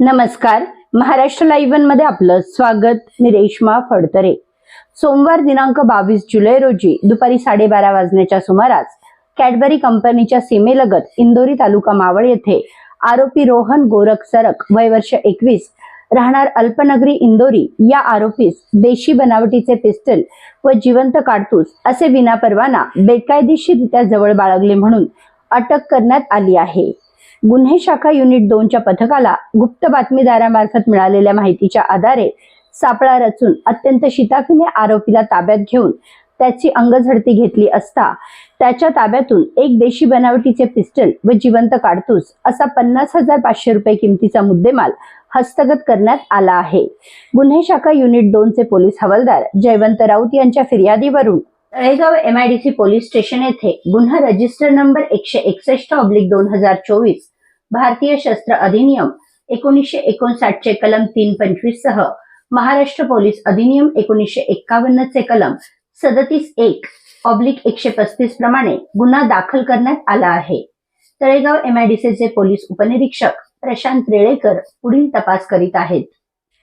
नमस्कार. महाराष्ट्र लाईव्हमध्ये आपलं स्वागत. मी रेश्मा फडतरे. सोमवार दिनांक बावीस जुलै रोजी दुपारी साडेबारा वाजण्याच्या सुमारास कॅडबरी कंपनीच्या सीमेलगत इंदोरी तालुका मावळ येथे आरोपी रोहन गोरख सरक वय वर्ष एकवीस राहणार अल्पनगरी इंदोरी या आरोपीस देशी बनावटीचे पिस्टल व जिवंत काडतूस असे विनापरवाना बेकायदेशीररित्या जवळ बाळगले म्हणून अटक करण्यात आली आहे. गुन्हे शाखा युनिट दोनच्या पथकाला गुप्त बातमीदारामार्फत मिळालेल्या माहितीच्या आधारे सापळा रचून अत्यंत शिताफीने आरोपीला ताब्यात घेऊन त्याची अंगझडती घेतली असता त्याच्या ताब्यातून एक देशी बनावटीचे पिस्टल व जिवंत काडतूस असा पन्नास हजार पाचशे रुपये किमतीचा मुद्देमाल हस्तगत करण्यात आला आहे. गुन्हे शाखा युनिट दोनचे पोलीस हवालदार जयवंत राऊत यांच्या फिर्यादीवरून तळेगाव एमआयडीसी पोलीस स्टेशन येथे गुन्हा रजिस्टर नंबर एकशे एकसष्ट ऑब्लिक दोन हजार चोवीस भारतीय शस्त्र अधिनियम एकोणीसशे एकोणसाठचे कलम तीन पंचवीस सह महाराष्ट्र पोलीस अधिनियम एकोणीसशे एक्कावन्न चे कलम सदतीस एक ऑब्लिक एकशे पस्तीस प्रमाणे गुन्हा दाखल करण्यात आला आहे. तळेगाव एमआयडीसीचे पोलीस उपनिरीक्षक प्रशांत रेळेकर पुढील तपास करीत आहेत.